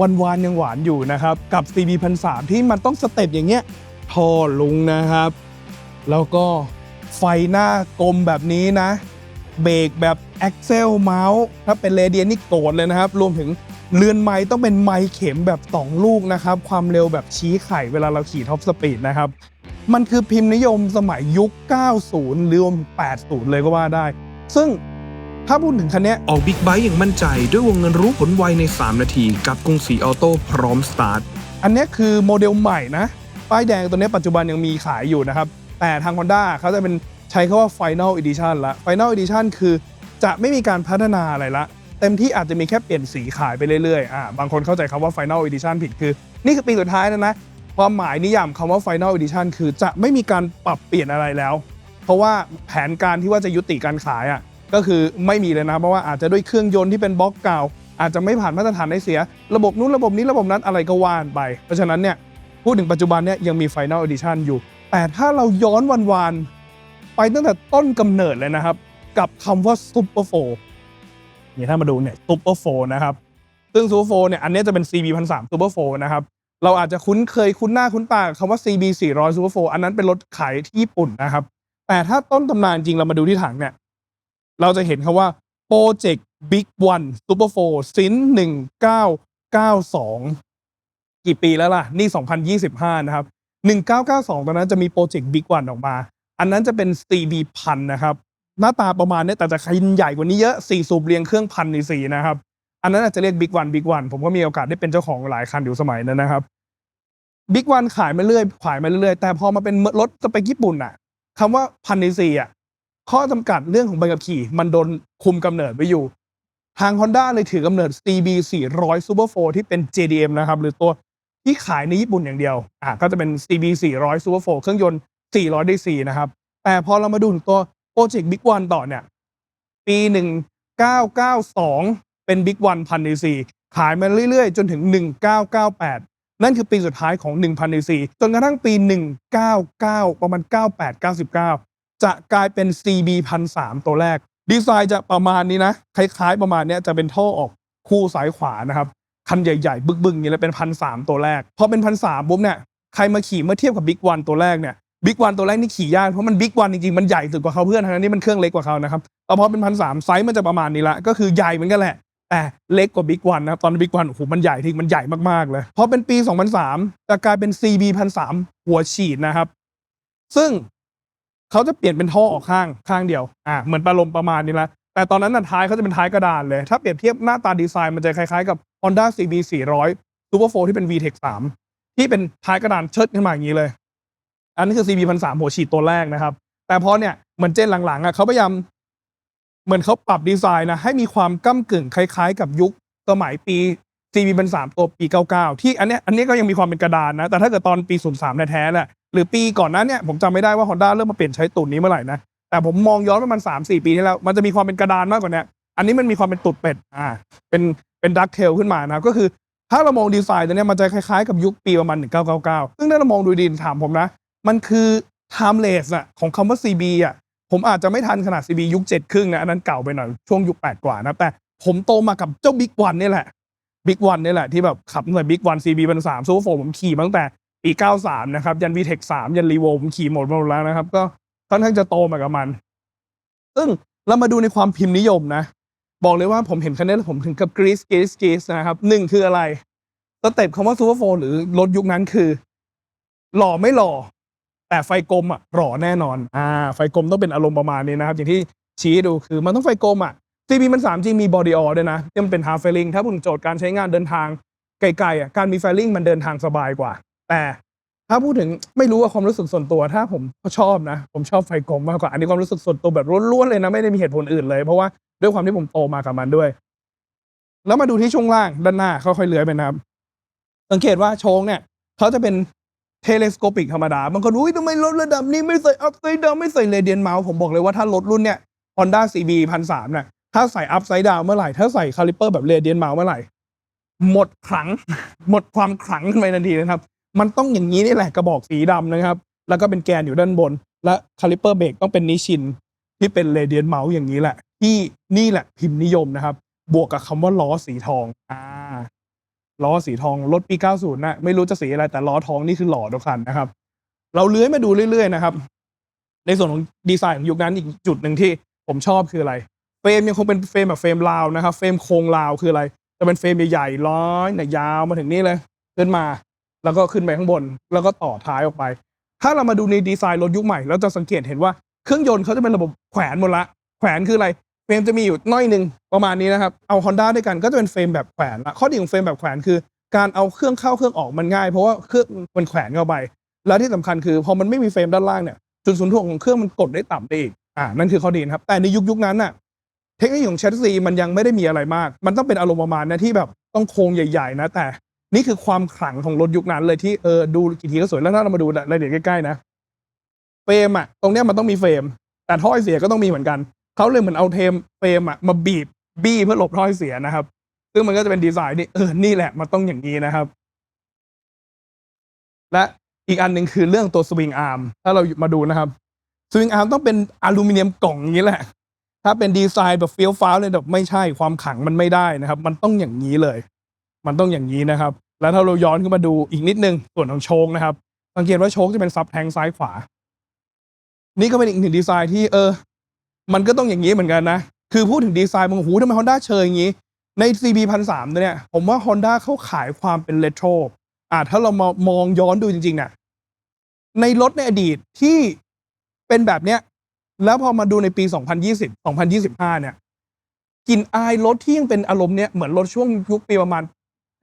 วันวานยังหวานอยู่นะครับ กับ CB 1 3 0ที่มันต้องสเต็ปอย่างเงี้ยท่อลุงนะครับ แล้วก็ไฟหน้ากลมแบบนี้นะ เบรกแบบ Axel เมาส์ถ้าเป็นเรเดียนนี่โกรธเลยนะครับ รวมถึงเรือนไม้ต้องเป็นไม้เข็มแบบ 2 ลูกนะครับ ความเร็วแบบชี้ไข่เวลาเราขี่ท็อปสปีดนะครับ มันคือพิมพ์นิยมสมัยยุค 90 หรือ 80 เลยก็ว่าได้ ซึ่ง ถ้าพูดถึงคันเนี้ยออกบิ๊กไบค์อย่างมั่นใจ ด้วยวงเงินรู้ผลไวใน 3 นาที กับกรุงศรีออโต้พร้อมสตาร์ท อันเนี้ยคือโมเดลใหม่นะ ป้ายแดงตัวเนี้ยปัจจุบันยังมีขายอยู่นะครับ แต่ทาง Honda เขาจะเป็นใช้คาว่า Final Edition ละ Final Edition คือจะไม่มีการพัฒนาอะไรละ เต็มที่อาจจะมีแค่เปลี่ยนสีขายไปเรื่อยๆอ่าบางคนเข้าใจคำว่า Final Edition ผิดคือ นี่คือปีสุดท้ายแล้วนะความหมายนิยามคำว่า Final Edition คือจะไม่มีการปรับเปลี่ยนอะไรแล้ว เพราะว่าแผนการที่ว่าจะยุติการขายอะ ก็คือไม่มีเลยนะ เพราะว่าอาจจะด้วยเครื่องยนต์ที่เป็นบล็อกเก่า อาจจะไม่ผ่านมาตรฐานได้เสีย ระบบนู้นระบบนี้ระบบนั้นอะไรก็ว่านไป เพราะฉะนั้นเนี่ยพูดถึงปัจจุบันเนี่ยยังมี Final Edition อยู่ แต่ถ้าเราย้อนวันวานๆไปตั้งแต่ต้นกำเนิดเลยนะครับ กับคำว่า Super 4นี่ถ้ามาดูเนี่ย Super 4นะครับซึ่ง Super 4เนี่ยอันนี้จะเป็น CB 1 3 0 Super 4นะครับเราอาจจะคุ้นเคยคุ้นหน้าคุ้นตาคำว่า CB 400 Super 4อันนั้นเป็นรถขายที่ญี่ปุ่นนะครับแต่ถ้าต้นตำนานจริงเรามาดูที่ถังเนี่ย เราจะเห็นคำว่า Project Big One Super 4สิน1992กี่ปีแล้วล่ะ นี่2025นะครับ1992ตอนนั้นจะมีโปรเจกต์ Big One ออกมา อันนั้นจะเป็น CB พันนะครับ หน้าตาประมาณเนี้ยแต่จะขนใหญ่กว่านี้เยอะ4สูบเรียงเครื่องพันในสีนะครับ อันนั้นอาจจะเรียก Big One Big One ผมก็มีโอกาสได้เป็นเจ้าของหลายคันอยู่สมัยนั้นนะครับ Big One ขายมาเรื่อยขายมาเรื่อยแต่พอมาเป็นรถสเปคญี่ปุ่นอะคำว่าพันในสีอะ ข้อจำกัดเรื่องของใบขับขี่ มันโดนคุมกำเนิดไว้อยู่ ทาง Honda เลยถือกำเนิด CB 400 Super 4ที่เป็น JDM นะครับ หรือตัวที่ขายในญี่ปุ่นอย่างเดียวอะก็จะเป็น CB 400 Super 4เครื่องยนต์ 400 DC นะครับ แต่พอเรามาดูถึงตัวโปรเจกต์ Big One ต่อเนี่ย ปี 1992 เป็น Big One พัน DC ขายมาเรื่อยๆ จนถึง 1998 นั่นคือปีสุดท้ายของ 1,000 DC จนกระทั่งปี 199 ประมาณ 98 99 จะกลายเป็น CB 1,300ตัวแรก ดีไซน์จะประมาณนี้นะ คล้ายๆประมาณนี้จะเป็นท่อออกคู่ซ้ายขวานะครับคันใหญ่ๆ บึกๆอย่างนี้เลยเป็นพันสามตัวแรก พอเป็นพันสามปุ๊บเนี่ยใครมาขี่เมื่อเทียบกับบิ๊กวันตัวแรกเนี่ยบิ๊กวันตัวแรกนี่ขี่ยากเพราะมันบิ๊กวันจริงๆ มันใหญ่สุดกว่าเขาเพื่อนทั้งนั้นนี่มันเครื่องเล็กกว่าเขานะครับแต่พอเป็นพันสามไซส์มันจะประมาณนี้ละก็คือใหญ่เหมือนกันแหละแต่เล็กกว่าบิ๊กวันนะครับตอนบิ๊กวันโอ้โหมันใหญ่ที่มันใหญ่มากๆเลยพอเป็นปี 2003จะกลายเป็น CB 1003หัวฉีดนะครับ ซึ่ง เขาจะเปลี่ยนเป็นท่อออกข้างข้างเดียวอ่าเหมือนปลาลมประมาณนี้ละแต่ตอนนั้นน่ะท้ายเขาจะเป็นท้ายกระดานเลย ถ้าเปรียบเทียบหน้าตาดีไซน์มันจะคล้ายๆกับ Honda CB 400 Super 4ที่เป็น VTEC 3 ที่เป็นท้ายกระดานเชิดขึ้นมาอย่างนี้เลย อันนี้คือ CB 1 3หัวฉีดตัวแรกนะครับ แต่พอเนี่ยเหมือนเจนหลังๆอะเขาพยายามเหมือนเขาปรับดีไซน์นะให้มีความก้ากึ่งคล้ายๆ กับยุคสมัยปี CB 1 3ตัวปี 99 ที่อันเนี้ยอันนี้ก็ยังมีความเป็นกระดานนะแต่ถ้าเกิดตอนปี 03แท้ๆแหละ หรือปีก่อนนั้นเนี่ยผมจำไม่ได้ว่า Honda เริ่มมาเปลี่ยนใช้ตุ่นนี้เมื่อไหร่นะแต่ผมมองย้อนประมาณสามสี่ปีที่แล้วมันจะมีความเป็นกระดานมากกว่านี้อันนี้มันมีความเป็นตุดเป็ดอ่าเป็นเป็นดักเทลขึ้นมานะก็คือถ้าเรามองดีไซน์ตัวนี้มันจะคล้ายๆกับยุคปีประมาณ 1999 ซึ่งถ้าเรามองดูดีถามผมนะ มันคือ timeless อะของคำว่า CB อะผมอาจจะไม่ทันขนาด CB ยุค7ครึ่งนะอันนั้นเก่าไปหน่อยช่วงยุค8กว่านะแต่ผมโตมากับเจ้า Big One นี่แหละ Big One นี่แหละที่แบบขับตั้งแต่ Big One CB เป็น3 Super 4ผมขี่มาตั้งแต่ ปี 93 นะครับ ยัน VTEC 3ยัน Revo ผมขี่หมดหมดแล้วนะครับ ก็ค่อนข้างจะโตมากับมัน ซึ่งเรามาดูในความพิมพ์นิยมนะ บอกเลยว่าผมเห็นคันนี้แล้วผมถึงกับกรีซกรีซกรีซนะครับหนึ่งคืออะไรสเต็ปคำว่าซูเปอร์โฟหรือรถยุคนั้นคือ หล่อไม่หล่อ แต่ไฟกลมอะหล่อแน่นอนอ่าไฟกลมต้องเป็นอารมณ์ประมาณนี้นะครับ อย่างที่ชี้ให้ดูคือมันต้องไฟกลมอะ CB มัน3จริงมีบอดี้ออด้วยนะที่มันเป็นฮาร์ฟเฟลิงถ้าพูดถึงโจทย์การใช้งานเดินทางไกลๆอะการมีไฟลิงมันเดินทางสบายกว่า แต่ถ้าพูดถึงไม่รู้ว่าความรู้สึกส่วนตัวถ้าผมชอบนะ ผมชอบไฟกลมมากกว่าอันนี้ความรู้สึกส่วนตัวแบบล้วนๆเลยนะไม่ได้มีเหตุผลอื่นเลย เพราะว่าด้วยความที่ผมโตมากับมันด้วย แล้วมาดูที่ช่วงล่างด้านหน้าค่อยๆเลื้อยไปนะครับ สังเกตว่าโชงเนี่ยเขาจะเป็นเทเลสโคปิกธรรมดาบางคนอุ้ยทำไมรถระดับนี้ไม่ใส่อัพไซด์ดาวไม่ใส่เรเดียนเมาส์ผมบอกเลยว่าถ้ารถรุ่นเนี่ย Honda CB พันสามเนี่ยถ้าใส่อัพไซด์ดาวเมื่อไหร่ถ้าใส่คาลิเปอร์แบบเรเดียนเมาส์เมื่อไหร่หมดขลัง หมดความขลังขึ้นไปทันทีนะครับ มันต้องอย่างนี้นี่แหละกระบอกสีดำนะครับ แล้วก็เป็นแกนอยู่ด้านบน และคาลิเปอร์เบรกต้องเป็นนิชินที่เป็นเรเดียนเมาส์อย่างนี้แหละ ที่นี่แหละพิมพ์นิยมนะครับ บวกกับคำว่าล้อสีทองอ่าล้อสีทองรถปี 90 นะ ไม่รู้จะสีอะไรแต่ล้อทองนี่คือหล่อทุกคันนะครับ เราเลื้อยมาดูเรื่อยๆนะครับ ในส่วนของดีไซน์ของยุคนั้นอีกจุดหนึ่งที่ผมชอบคืออะไร เฟรมยังคงเป็นเฟรมแบบเฟรมลาวนะครับ เฟรมโครงลาวคืออะไร จะเป็นเฟรมใหญ่ๆร้อยเนี่ยยาวมาถึงนี่เลย ขึ้นมา แล้วก็ขึ้นไปข้างบน แล้วก็ต่อท้ายออกไป ถ้าเรามาดูในดีไซน์รถยุคใหม่เราจะสังเกตเห็นว่าเครื่องยนต์เขาจะเป็นระบบแขวนหมดละ แขวนคืออะไรเฟรมจะมีอยู่น้อยหนึ่งประมาณนี้นะครับ เอา Honda ด้วยกันก็จะเป็นเฟรมแบบแขวนละข้อดีของเฟรมแบบแขวนคือ การเอาเครื่องเข้าเครื่องออกมันง่าย เพราะว่าเครื่องมันแขวนเข้าไป แล้วที่สำคัญคือพอมันไม่มีเฟรมด้านล่างเนี่ยจุดศูนย์ถ่วงของเครื่องมันกดได้ต่ำได้อีกอ่านั่นคือข้อดีนะครับแต่ในยุคยุคนั้นน่ะเทคโนโลยีของแชสซีมันยังไม่ได้มีอะไรมาก มันต้องเป็นอารมณ์ประมาณนะที่แบบต้องโครงใหญ่ ๆ นะ แต่ นี่คือความขลังของรถยุคนั้นเลยที่เออดูกี่ทีก็สวยแล้วถ้าเรามาดูรายละเอียดใกล้ๆนะเฟรมอะตรงเนี้ยมันต้องมีเฟรม แต่ท่อไอเสียก็ต้องมีเหมือนกันเขาเลยเหมือนเอาเทมเฟรมอะมาบีบบี้เพื่อหลบท่อไอเสียนะครับ ซึ่งมันก็จะเป็นดีไซน์นี่เออนี่แหละมันต้องอย่างนี้นะครับ และอีกอันหนึ่งคือเรื่องตัวสวิงอาร์มถ้าเรามาดูนะครับสวิงอาร์มต้องเป็นอลูมิเนียมกล่องนี้แหละ ถ้าเป็นดีไซน์แบบเฟี้ยวฟ้าวเลยแบบไม่ใช่ความขังมันไม่ได้นะครับ มันต้องอย่างนี้เลย มันต้องอย่างนี้นะครับ แล้วถ้าเราย้อนขึ้นมาดูอีกนิดนึงส่วนของโชคนะครับ สังเกตว่าโชคจะเป็นซับแทงซ้ายขวา นี่ก็เป็นอีกหนึ่งดีไซน์ที่เออ มันก็ต้องอย่างนี้เหมือนกันนะ คือพูดถึงดีไซน์มันโอ้โหทำไมฮอนด้าเชยอย่างนี้ ใน CB พันสามเนี่ย ผมว่า Honda เขาขายความเป็นเรโทรอ่าถ้าเรามามองย้อนดูจริงๆเนี่ยในรถในอดีตที่เป็นแบบเนี้ย แล้วพอมาดูในปี 2020 2025 เนี่ยกลิ่นอายรถที่ยังเป็นอารมณ์เนี้ยเหมือนรถช่วงยุคปีประมาณ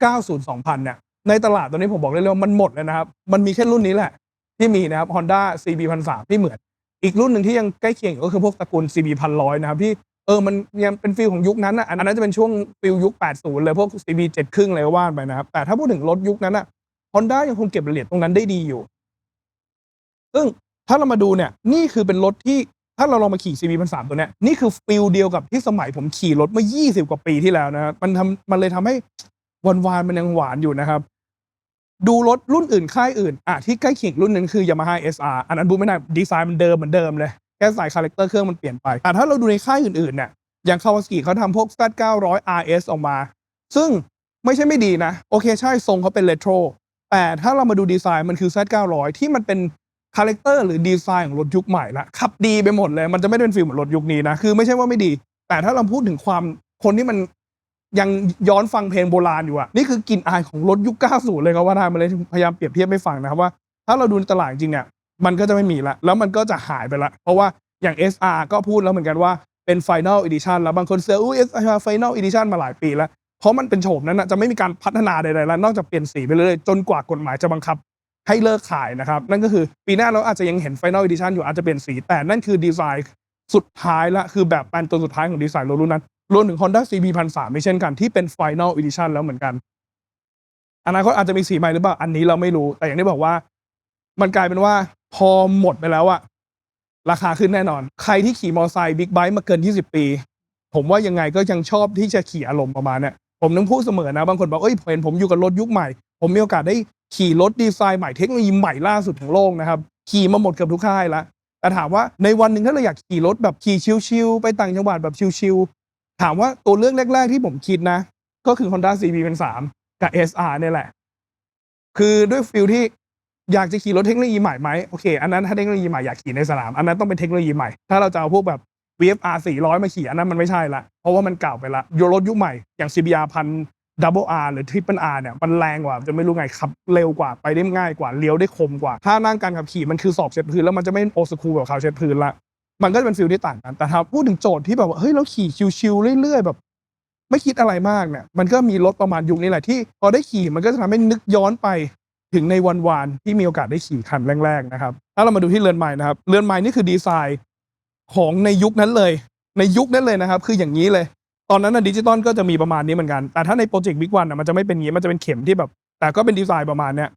90 2000เนี่ยในตลาดตอนนี้ผมบอกเลยว่ามันหมดเลยนะครับ มันมีแค่รุ่นนี้แหละ ที่มีนะครับ Honda CB 1 3 0ที่เหมือน อีกรุ่นหนึ่งที่ยังใกล้เคียงก็คือพวกตระกูล CB 1 0 0นะครับที่เออมันยังเป็นฟิลของยุคนั้นอะอันนั้นจะเป็นช่วงฟิลยุค 80 เลยพวก CB 7ครึ่งอะไรก็ว่าไปนะครับ แต่ถ้าพูดถึงรถยุคนั้นอะ Honda ยังคงเก็บรายละเอียดตรงนั้นได้ดีอยู่ ซึ่งถ้าเรามาดูเนี่ยนี่คือเป็นรถที่ถ้าเราลองมาขี่ CB 1 3ตัวเนี้ยนี่คือฟิลเดียวกับที่สมัยผมขี่รถเมื่อ 20 กว่าปีที่แล้วนะครับมันทำมันเลยทำให้ วันวานมันยังหวานอยู่นะครับ ดูรถรุ่นอื่นค่ายอื่นอะที่ใกล้เคียงรุ่นหนึงคือ Yamaha SR อันนั้นบูไม่ได้ดีไซน์มันเดิมเหมือนเดิมเลยแค่ใส่คาแรคเตอร์เครื่องมันเปลี่ยนไปแต่ถ้าเราดูในค่ายอื่นๆเนี่ยอย่างคาวาสกิเขาทำพวก Z900 RS ออกมา ซึ่งไม่ใช่ไม่ดีนะ โอเคใช่ทรงเขาเป็นเรโทรแต่ถ้าเรามาดูดีไซน์มันคือ Z900 ที่มันเป็นคาแรคเตอร์หรือดีไซน์ของรถยุคใหม่ละขับดีไปหมดเลย มันจะไม่ได้เป็นฟิลเหมือนรถยุคนี้นะ คือไม่ใช่ว่าไม่ดี แต่ถ้าเราพูดถึงความคนที่มัน ยังย้อนฟังเพลงโบราณอยู่อะนี่คือกลิ่นอายของรถยุค 90 เลยครับว่าได้มาเลยพยายามเปรียบเทียบให้ฟังนะครับว่า ถ้าเราดูในตลาดจริงเนี่ยมันก็จะไม่มีละ แล้วมันก็จะหายไปละ เพราะว่าอย่าง SR ก็พูดแล้วเหมือนกันว่าเป็น Final Edition แล้วบางคนเสืออุ้ย SR Final Edition มาหลายปีแล้ว เพราะมันเป็นโฉมนั้นนะจะไม่มีการพัฒนาใดๆแล้วนอกจากเปลี่ยนสีไปเรื่อยจนกว่ากฎหมายจะบังคับให้เลิกขายนะครับ นั่นก็คือปีหน้าเราอาจจะยังเห็น Final Edition อยู่อาจจะเปลี่ยนสีแต่นั่นคือดีไซน์สุดท้ายละคือแบบแปลนตัวสุดท้ายของดีไซน์รถรุ่นนั้น รวมถึง Honda CB 1 3 0ไม่เช่นกันที่เป็น Final Edition แล้วเหมือนกันอนาคตอาจจะมีสีใหม่หรือเปล่าอันนี้เราไม่รู้ แต่อย่างที่บอกว่า มันกลายเป็นว่าพอหมดไปแล้วอะราคาขึ้นแน่นอน ใครที่ขี่มอเตอร์ไซค์บิ๊กไบค์มาเกิน 20 ปี ผมว่ายังไงก็ยังชอบที่จะขี่อารมณ์ประมาณเนี้ยผมนึงพูดเสมอนะ บางคนบอกเอ้ยเห็นผมอยู่กับรถยุคใหม่ ผมมีโอกาสได้ขี่รถดีไซน์ใหม่เทคโนโลยีใหม่ล่าสุดของโลกนะครับ ขี่มาหมดเกือบทุกค่ายแล้วแต่ถามว่าในวันหนึ่งถ้าเราอยากขี่รถแบบขี่ชิลๆไปต่างจังหวัดแบบชิลๆ ถามว่าตัวเลือกแรก ๆ ที่ผมคิดนะ ก็คือ Honda CB เป็น3กับ SR เนี่ยแหละ คือด้วยฟิลที่อยากจะขี่รถเทคโนโลยีใหม่ไหมโอเคอันนั้นถ้าเทคโนโลยีใหม่อยากขี่ในสนาม อันนั้นต้องเป็นเทคโนโลยีใหม่ ถ้าเราจะเอาพวกแบบ VFR 400 มาขี่อันนั้นมันไม่ใช่ละ เพราะว่ามันเก่าไปละโยรถยุคใหม่อย่าง CBR พัน Double R หรือ Triple R เนี่ยมันแรงกว่า จะไม่รู้ไงขับเร็วกว่าไปได้ง่ายกว่าเลี้ยวได้คมกว่า ถ้านั่งการขับขี่มันคือสอบเช็ดพื้นแล้วมันจะไม่โอสคูลแบบเขาเช็ดพื้นละ มันก็จะเป็นฟิลที่ต่างกัน แต่ถ้าพูดถึงโจทย์ที่แบบว่าเฮ้ยเราขี่ชิวๆเรื่อยๆแบบ ไม่คิดอะไรมากเนี่ยมันก็มีรถประมาณยุคนี้แหละที่พอได้ขี่มันก็จะทำให้นึกย้อนไปถึงในวันวานที่มีโอกาสได้ขี่คันแรกๆนะครับถ้าเรามาดูที่เรือนใหม่นะครับเรือนใหม่นี่คือดีไซน์ของในยุคนั้นเลย ในยุคนั้นเลยนะครับ คืออย่างนี้เลย ตอนนั้นนะดิจิตอลก็จะมีประมาณนี้เหมือนกัน แต่ถ้าในโปรเจกต์บิ๊กวันมันจะไม่เป็นอย่างนี้มันจะเป็นเข็มที่แบบ แต่ก็เป็นดีไซน์ประมาณเนี้ย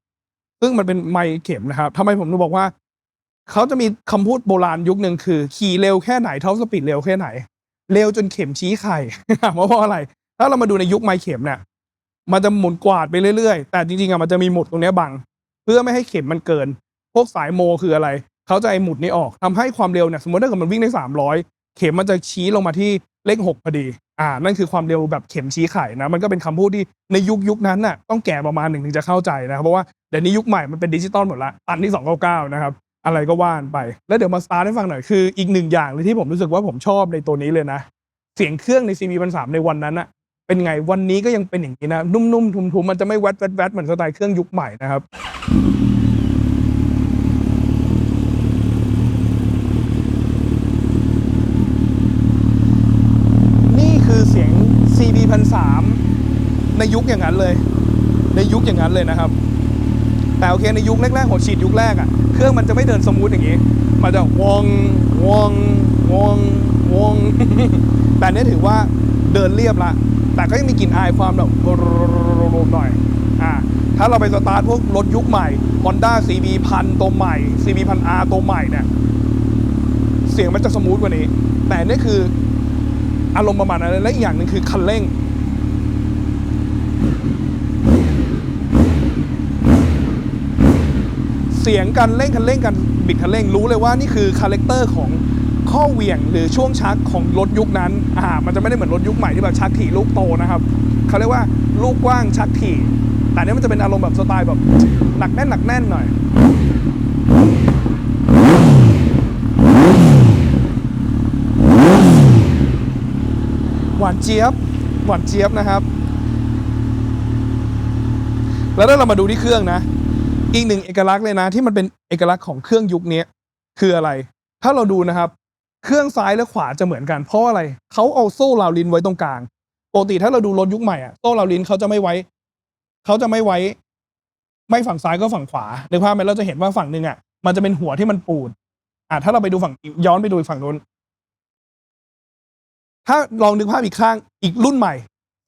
ซึ่งมันเป็นไมค์เข็มนะครับทำไมผมถึงบอกว่า เขาจะมีคำพูดโบราณยุคหนึ่งคือ ขี่เร็วแค่ไหนเท่าสปีดเร็วแค่ไหน เร็วจนเข็มชี้ไข่ถามว่าเพราะอะไร ถ้าเรามาดูในยุคไมค์เข็มเนี่ยมันจะหมุนกวาดไปเรื่อยๆ แต่จริงๆอะมันจะมีหมุดตรงนี้บัง เพื่อไม่ให้เข็มมันเกิน พวกสายโมคืออะไร เขาจะไอหมุดนี้ออกทำให้ความเร็วเนี่ยสมมติถ้าเกิดมันวิ่งได้ 300 เข็มมันจะชี้ลงมาที่เลขหกพอดี อ่า นั่นคือความเร็วแบบเข็มชี้ไข่นะ มันก็เป็นคำพูดที่ในยุคยุคนั้นน่ะต้องแก่ประมาณหนึ่งถึงจะเข้าใจนะครับ เพราะว่าเดี๋ยวนี้ยุคใหม่มันเป็นดิจิตอลหมดละตันที่299นะครับ อะไรก็ว่านไป แล้วเดี๋ยวมาสตาร์ทให้ฟังหน่อยคืออีกหนึ่งอย่างเลยที่ผมรู้สึกว่าผมชอบในตัวนี้เลยนะ เสียงเครื่องใน CB พันสามในวันนั้นอะเป็นไงวันนี้ก็ยังเป็นอย่างนี้นะ นุ่มๆ ทุมๆ มันจะไม่แวดแวดแวดเหมือนสไตล์เครื่องยุคใหม่นะครับนี่คือเสียง CB พันสามในยุคอย่างนั้นเลย ในยุคอย่างนั้นเลยนะครับ แต่โอเคในยุคแรกๆของฉีดยุคแรกอะ่ะเครื่องมันจะไม่เดินสมูทอย่างนี้ มันจะวองวองวองวองแต่นนี้ถือว่าเดินเรียบละแต่ก็ยังมีกลิ่นอายความแบบหน่อยอ่าถ้าเราไปสตาร์ทพวกรถยุคใหม่ Honda CB พันตัวใหม่ CB พัน R ตัวใหม่เนี่ยเสียงมันจะสมูทกว่านี้ แต่นนี่คืออารมณ์ประมาณนั้นและอีกอย่างหนึ่งคือคันเร่ง สียงการเร่งคันเร่งกันบิดคันเร่งรู้เลยว่านี่คือคาแรคเตอร์ของข้อเหวี่ยงหรือช่วงชักของรถยุคนั้นอ่ามันจะไม่ได้เหมือนรถยุคใหม่ที่แบบชักถี่ลูกโตนะครับเขาเรียกว่าลูกกว้างชักถี่ แต่นนี้มันจะเป็นอารมณ์แบบสไตล์แบบหนักแน่นหนักแน่นหน่อยหวานเจี๊ยบหวานเจี๊ยบนะครับ แล้วถ้าเรามาดูที่เครื่องนะ อีกหนึ่งเอกลักษณ์เลยนะ ที่มันเป็นเอกลักษณ์ของเครื่องยุคนี้คืออะไร ถ้าเราดูนะครับ เครื่องซ้ายและขวาจะเหมือนกัน เพราะอะไรเขาเอาโซ่ราวลินไว้ตรงกลางปกติถ้าเราดูรถยุคใหม่อะโซ่ราวลินเขาจะไม่ไว้เขาจะไม่ไว้ ไม่ฝั่งซ้ายก็ฝั่งขวาในภาพไหมเราจะเห็นว่าฝั่งหนึ่งอะมันจะเป็นหัวที่มันปูดอะถ้าเราไปดูฝั่งย้อนไปดูฝั่งนู้นถ้าลองนึกภาพอีกข้างอีกรุ่นใหม่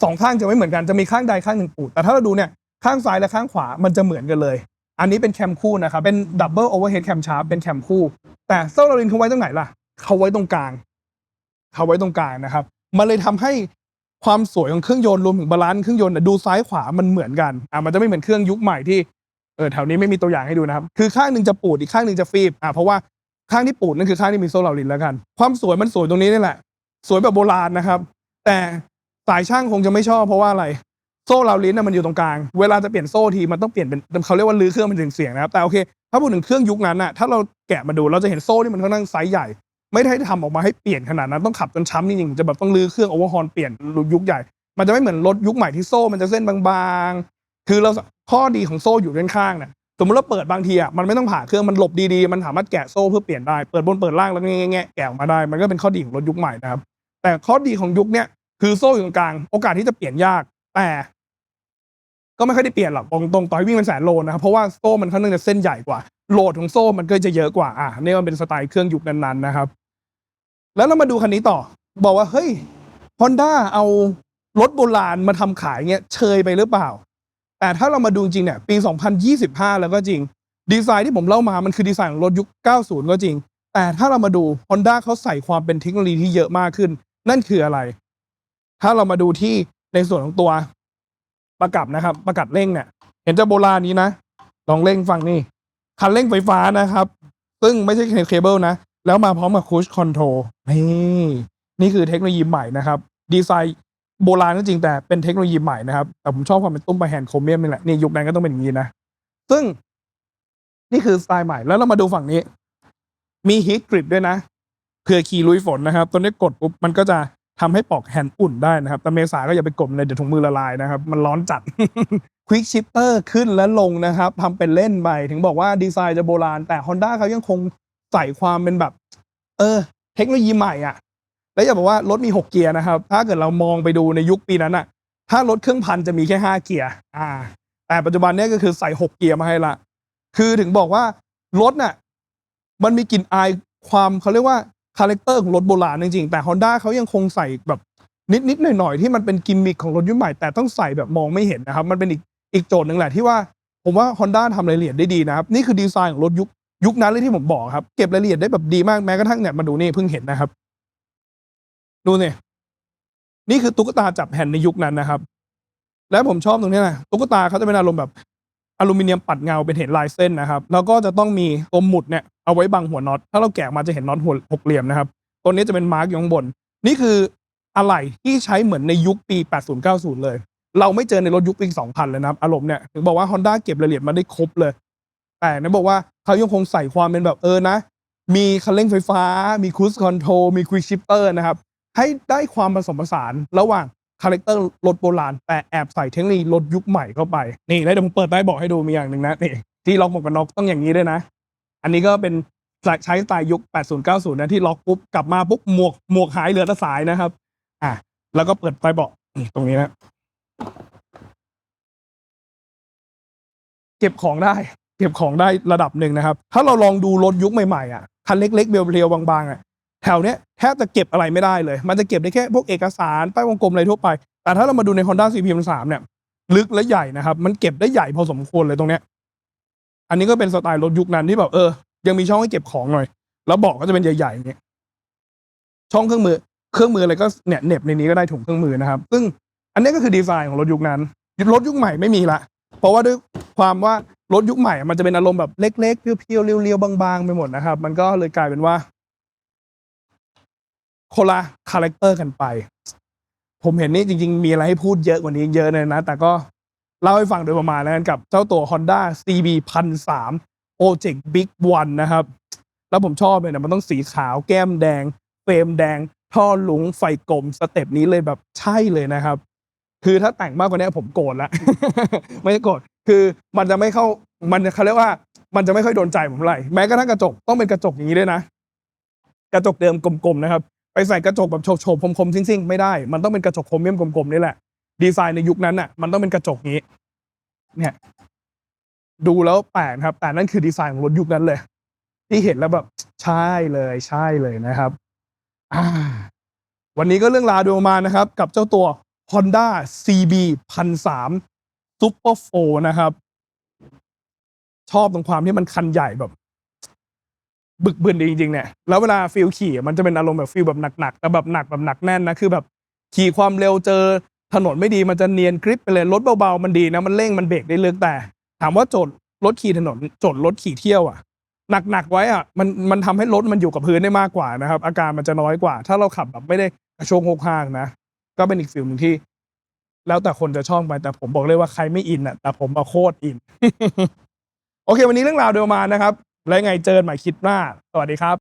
สองข้างจะไม่เหมือนกันจะมีข้างใดข้างหนึ่งปูดแต่ถ้าเราดูเนี่ยข้างซ้ายและข้างขวามันจะเหมือนกันเลย อันนี้เป็นแคมคู่นะครับ เป็นดับเบิลโอเวอร์เฮดแคมชาร์ปเป็นแคมคู่ แต่โซลารินเขาไว้ตรงไหนล่ะ เขาไว้ตรงกลาง เขาไว้ตรงกลางนะครับ มันเลยทำให้ความสวยของเครื่องยนต์รวมถึงบาลานซ์เครื่องยนต์ดูซ้ายขวามันเหมือนกันอะมันจะไม่เหมือนเครื่องยุคใหม่ที่เออแถวนี้ไม่มีตัวอย่างให้ดูนะครับ คือข้างหนึ่งจะปูดอีกข้างหนึ่งจะฟีบอะเพราะว่าข้างที่ปูดนั่นคือข้างที่มีโซลารินแล้วกัน ความสวยมันสวยตรงนี้นี่แหละ สวยแบบโบราณนะครับ แต่สายช่างคงจะไม่ชอบเพราะว่าอะไร โซ่เราลิ้นน่ะมันอยู่ตรงกลาง เวลาจะเปลี่ยนโซ่ทีมันต้องเปลี่ยนเป็นเขาเรียกว่าลื้อเครื่องเป็นถึงเสียงนะครับ แต่โอเค ถ้าพูดถึงเครื่องยุคนั้นน่ะ ถ้าเราแกะมาดูเราจะเห็นโซ่ที่มันค่อนข้างไซส์ใหญ่ ไม่ได้ทำออกมาให้เปลี่ยนขนาดนั้น ต้องขับจนช้ำจริงๆจะแบบต้องลื้อเครื่องโอเวอร์ฮอลเปลี่ยนยุคใหญ่ มันจะไม่เหมือนรถยุคใหม่ที่โซ่มันจะเส้นบางๆ คือเราข้อดีของโซ่อยู่ด้านข้างเนี่ยสมมติเราเปิดบางทีอะมันไม่ต้องผ่าเครื่องมันหลบดีๆ มันสามารถแกะโซ่เพื่อเปลี่ยนได้ เปิดบนเปิดล่างแล้วแง่ๆแกะออกมาได้ มันก็เป็นข้อดีของรถยุคใหม่นะครับ แต่ข้อดีของยุคเนี้ยคือโซ่อยู่ตรงกลาง โอกาสที่จะเปลี่ยนยากแต่ ก็ไม่ค่อยได้เปลี่ยนหรอกตรงตรงต่อยวิ่งเป็นแสนโลนะครับเพราะว่าโซ่มันค่อนข้างจะเส้นใหญ่กว่าโหลดของโซ่มันก็จะเยอะกว่าอะนี่มันเป็นสไตล์เครื่องยุคนั้นๆนะครับ แล้วเรามาดูคันนี้ต่อ บอกว่าเฮ้ยฮอนด้าเอารถโบราณมาทำขายเงี้ยเชยไปหรือเปล่า แต่ถ้าเรามาดูจริงเนี่ยปี 2025 แล้วก็จริง ดีไซน์ที่ผมเล่ามามันคือดีไซน์ของรถยุค 90 ก็จริง แต่ถ้าเรามาดู Honda เขาใส่ความเป็นเทคโนโลยีที่เยอะมากขึ้น นั่นคืออะไร ถ้าเรามาดูที่ในส่วนของตัว ประกับนะครับ ประกับเร่งเนี่ย เห็นจะโบราณนี้นะ ลองเร่งฟังนี่คันเร่งไฟฟ้านะครับ ซึ่งไม่ใช่เคเบิลนะ แล้วมาพร้อมกับคูชคอนโทรลนี่นี่คือเทคโนโลยีใหม่นะครับ ดีไซน์โบราณก็จริงแต่เป็นเทคโนโลยีใหม่นะครับ แต่ผมชอบความเป็นตุ้มไปแฮนด์โครเมียมนี่แหละนี่ยุคนั้นก็ต้องเป็นอย่างนี้นะ ซึ่งนี่คือสไตล์ใหม่แล้วเรามาดูฝั่งนี้ มีฮีทกริปด้วยนะเผื่อขี่ลุยฝนนะครับ ตัวนี้กดปุ๊บมันก็จะ ทำให้ปอกแฮนด์อุ่นได้นะครับแต่เมษาก็อย่าไปกดมันเลยเดี๋ยวถุงมือละลายนะครับ มันร้อนจัดควิกชิปเตอร์ขึ้นและลงนะครับทำเป็นเล่นไปถึงบอกว่าดีไซน์จะโบราณ แต่ Honda เขายังคงใส่ความเป็นแบบ เออ เทคโนโลยีใหม่อะ แล้วอย่าบอกว่ารถมี 6 เกียร์นะครับ ถ้าเกิดเรามองไปดูในยุคปีนั้นอะ ถ้ารถเครื่องพันจะมีแค่ 5 เกียร์อ่า แต่ปัจจุบันเนี้ก็คือใส่ 6 เกียร์มาให้ละ คือถึงบอกว่ารถน่ะมันมีกลิ่นอายความเขาเรียกว่า คาแรคเตอร์ของรถโบราณจริงๆแต่ Honda เขายังคงใส่แบบนิดๆหน่อยๆที่มันเป็นกิมมิคของรถยุคใหม่แต่ต้องใส่แบบมองไม่เห็นนะครับมันเป็นอีกอีกโจทย์หนึ่งแหละที่ว่าผมว่า Honda ทำรายละเอียดได้ดีนะครับนี่คือดีไซน์ของรถยุคยุคนั้นเลยที่ผมบอกครับ เก็บรายละเอียดได้แบบดีมากแม้กระทั่งเนี่ยมาดูนี่เพิ่งเห็นนะครับ ดูเนี่ยนี่คือตุ๊กตาจับแผ่นในยุคนั้นนะครับ และผมชอบตรงนี้นะตุ๊กตาเขาจะเป็นอารมณ์แบบ อลูมิเนียมปัดเงาเป็นเห็นลายเส้นนะครับ แล้วก็จะต้องมีตัวหมุดเนี่ยเอาไว้บังหัวน็อต ถ้าเราแกะมาจะเห็นน็อตหัวหกเหลี่ยมนะครับ ตัวนี้จะเป็นมาร์กอยู่ข้างบน นี่คืออะไหล่ที่ใช้เหมือนในยุคปี 80-90 เลย เราไม่เจอในรถยุคปี 2000 เลยนะครับ อารมณ์เนี่ยถึงบอกว่า Honda เก็บรายละเอียดมาได้ครบเลย แต่นะบอกว่าเขายังคงใส่ความเป็นแบบเออนะ มีคันเร่งไฟฟ้า มีค u ู e คอนโทรล มีควิกชิปเตอร์นะครับ ให้ได้ความผสมผสานระหว่าง คาแรคเตอร์รถโบราณ แต่แอบใส่เทคโนโลยีรถยุคใหม่เข้าไป นี่แล้วเดี๋ยวผมเปิดใต้เบาะให้ดูมีอย่างหนึ่งนะนี่ที่ล็อกหมวกกันน็อกต้องอย่างนี้ด้วยนะ อันนี้ก็เป็นใช้สไตล์ยุค 80-90 นะที่ล็อกปุ๊บกลับมาปุ๊บหมวกหมวกหายเหลือแต่สายนะครับ อะแล้วก็เปิดใต้เบาะตรงนี้นะเก็บของได้ เก็บของได้ระดับหนึ่งนะครับ ถ้าเราลองดูรถยุคใหม่ๆอะคันเล็กๆเรียวๆบางๆอะ แถวเนี้ยแทบจะเก็บอะไรไม่ได้เลย มันจะเก็บได้แค่พวกเอกสารป้ายวงกลมอะไรทั่วไป แต่ถ้าเรามาดูใน Honda CPM3 เนี่ยลึกและใหญ่นะครับ มันเก็บได้ใหญ่พอสมควรเลยตรงเนี้ยอันนี้ก็เป็นสไตล์รถยุคนั้นที่แบบเออ ยังมีช่องให้เก็บของหน่อย แล้วเบอกก็จะเป็นใหญ่ๆอย่างเงี้ยช่องเครื่องมือเครื่องมืออะไรก็เนี่ยเน็บในนี้ก็ได้ถุงเครื่องมือนะครับ ซึ่งอันนี้ก็คือดีไซน์ของรถยุคนั้นรถยุคใหม่ไม่มีละเพราะว่าด้วยความว่ารถยุคใหม่มันจะเป็นอารมณ์แบบเล็กๆเพียวๆเรียวๆบางๆไปหมดนะครับ มันก็เลยกลายเป็นว่า คนละคาแรคเตอร์กันไป ผมเห็นนี่จริง ๆ มีอะไรให้พูดเยอะกว่านี้เยอะเลยนะ แต่ก็เล่าให้ฟังโดยประมาณแล้วกันกับเจ้าตัว Honda CB 1 0 3 Project Big One นะครับ แล้วผมชอบเลยนะมันต้องสีขาวแก้มแดง เฟรมแดง ท่อหลุงไฟกลมสเต็ปนี้เลยแบบใช่เลยนะครับ คือถ้าแต่งมากกว่านี้ผมโกรธละไม่โกรธคือมันจะไม่เข้ามันเขาเรียกว่ามันจะไม่ค่อยโดนใจผมเท่าไหร่แม้กระทั่งกระจกต้องเป็นกระจกอย่างนี้ด้วยนะ กระจกเดิมกลมๆนะครับ ใส่กระจกแบบโฉบๆคมๆซิ่งๆ ไม่ได้ มันต้องเป็นกระจกโครเมียมกลมๆนี่แหละ ดีไซน์ในยุคนั้นน่ะ มันต้องเป็นกระจกนี้ เนี่ย ดูแล้วแปลกครับ แต่นั่นคือดีไซน์ของรถยุคนั้นเลย ที่เห็นแล้วแบบใช่เลยใช่เลยนะครับอวันนี้ก็เรื่องราวโดยประมาณนะครับ กับเจ้าตัว Honda CB 1003 Super 4นะครับ ชอบตรงความที่มันคันใหญ่แบบ บึกบึนดีจริงๆเนี่ยแล้วเวลาฟิลขี่มันจะเป็นอารมณ์แบบฟิลแบบหนักๆแต่แบบหนักแบบหนักแน่นนะคือแบบขี่ความเร็วเจอถนนไม่ดีมันจะเนียนกริปไปเลยรถเบาๆมันดีนะมันเร่งมันเบรกได้เลือกแต่ ถามว่าโจทย์รถขี่ถนนโจทย์รถขี่เที่ยวอะหนักๆไว้อะมันมันทำให้รถมันอยู่กับพื้นได้มากกว่านะครับ อาการมันจะน้อยกว่า ถ้าเราขับแบบไม่ได้กระโชกโคกห้างนะ ก็เป็นอีกฟิลหนึ่งที่ แล้วแต่คนจะชอบไปแต่ผมบอกเลยว่าใครไม่อินอะแต่ผมมาโคตรอิน โอเค วันนี้เรื่องราวโดยประมาณนะครับ แล้วยังไงเจอกันใหม่คลิดหน้า สวัสดีครับ